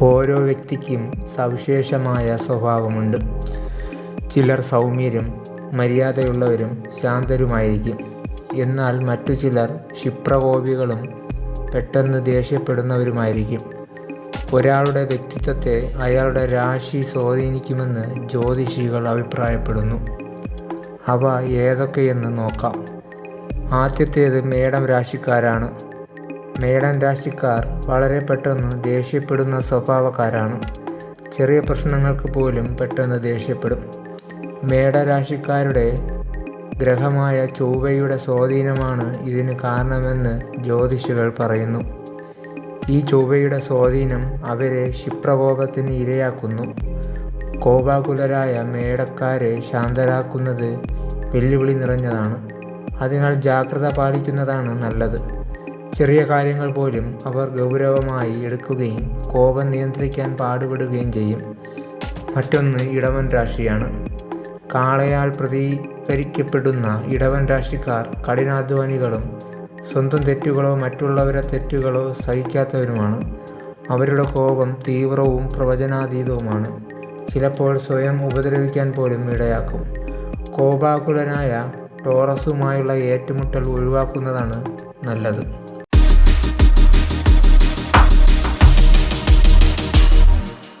ഓരോ വ്യക്തിക്കും സവിശേഷമായ സ്വഭാവമുണ്ട്. ചിലർ സൗമ്യരും മര്യാദയുള്ളവരും ശാന്തരുമായിരിക്കും. എന്നാൽ മറ്റു ചിലർ ക്ഷിപ്രകോപികളും പെട്ടെന്ന് ദേഷ്യപ്പെടുന്നവരുമായിരിക്കും. ഒരാളുടെ വ്യക്തിത്വത്തെ അയാളുടെ രാശി സ്വാധീനിക്കുമെന്ന് ജ്യോതിഷികൾ അഭിപ്രായപ്പെടുന്നു. അവ ഏതൊക്കെയെന്ന് നോക്കാം. ആദ്യത്തേത് മേടം രാശിക്കാരാണ്. മേടം രാശിക്കാർ വളരെ പെട്ടെന്ന് ദേഷ്യപ്പെടുന്ന സ്വഭാവക്കാരാണ്. ചെറിയ പ്രശ്നങ്ങൾക്ക് പോലും പെട്ടെന്ന് ദേഷ്യപ്പെടും. മേടരാശിക്കാരുടെ ഗ്രഹമായ ചൊവ്വയുടെ സ്വാധീനമാണ് ഇതിന് കാരണമെന്ന് ജ്യോതിഷികൾ പറയുന്നു. ഈ ചൊവ്വയുടെ സ്വാധീനം അവരെ ക്ഷിപ്രഭോഗത്തിന് ഇരയാക്കുന്നു. കോപാകുലരായ മേടക്കാരെ ശാന്തരാക്കുന്നത് വെല്ലുവിളി നിറഞ്ഞതാണ്. അതിനാൽ ജാഗ്രത പാലിക്കുന്നതാണ് നല്ലത്. ചെറിയ കാര്യങ്ങൾ പോലും അവർ ഗൗരവമായി എടുക്കുകയും കോപം നിയന്ത്രിക്കാൻ പാടുപെടുകയും ചെയ്യും. മറ്റൊന്ന് ഇടവൻ രാശിയാണ്. കാളയാൽ പ്രതികരിക്കപ്പെടുന്ന ഇടവൻ രാശിക്കാർ കഠിനാധ്വാനികളും സ്വന്തം തെറ്റുകളോ മറ്റുള്ളവരെ തെറ്റുകളോ സഹിക്കാത്തവരുമാണ്. അവരുടെ കോപം തീവ്രവും പ്രവചനാതീതവുമാണ്. ചിലപ്പോൾ സ്വയം ഉപദ്രവിക്കാൻ പോലും ഇടയാക്കും. കോപാകുലനായ ടോറസുമായുള്ള ഏറ്റുമുട്ടൽ ഒഴിവാക്കുന്നതാണ് നല്ലത്.